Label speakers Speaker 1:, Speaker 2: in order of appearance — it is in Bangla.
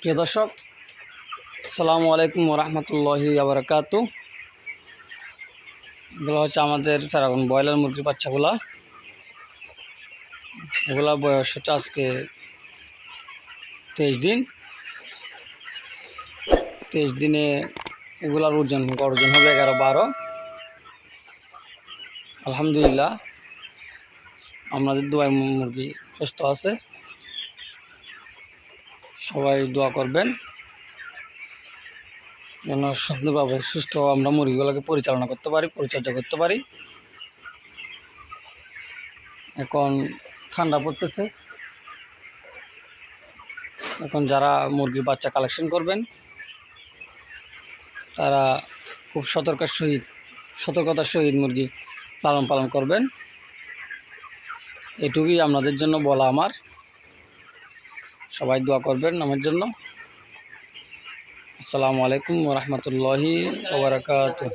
Speaker 1: প্রিয় দর্শক, আসসালামু আলাইকুম রহমতুল্লাহি আবরকাত। এগুলো হচ্ছে আমাদের এখন ব্রয়লার মুরগির বাচ্চাগুলা। এগুলা বয়স হচ্ছে আজকে তেইশ দিন। তেইশ দিনে এগুলার ওজন ওজন হবে এগারো, বারো। আলহামদুলিল্লাহ আমাদের দোয়াই মুরগি সুস্থ আছে। সবাই দোয়া করবেন। যেন সুন্দরভাবে সুস্থ আমরা মুরগিগুলোকে পরিচালনা করতে পারি, পরিচর্যা করতে পারি। এখন ঠান্ডা পড়তেছে। এখন যারা মুরগির বাচ্চা কালেকশন করবেন, তারা খুব সতর্কের সহিত, সতর্কতার সহিত মুরগি লালন পালন করবেন। এটুকুই আপনাদের জন্য বলা আমার। সবাই দোয়া করবেন আমার জন্য। আসসালামু আলাইকুম রহমতুল্লাহি ওবরাকাতুহ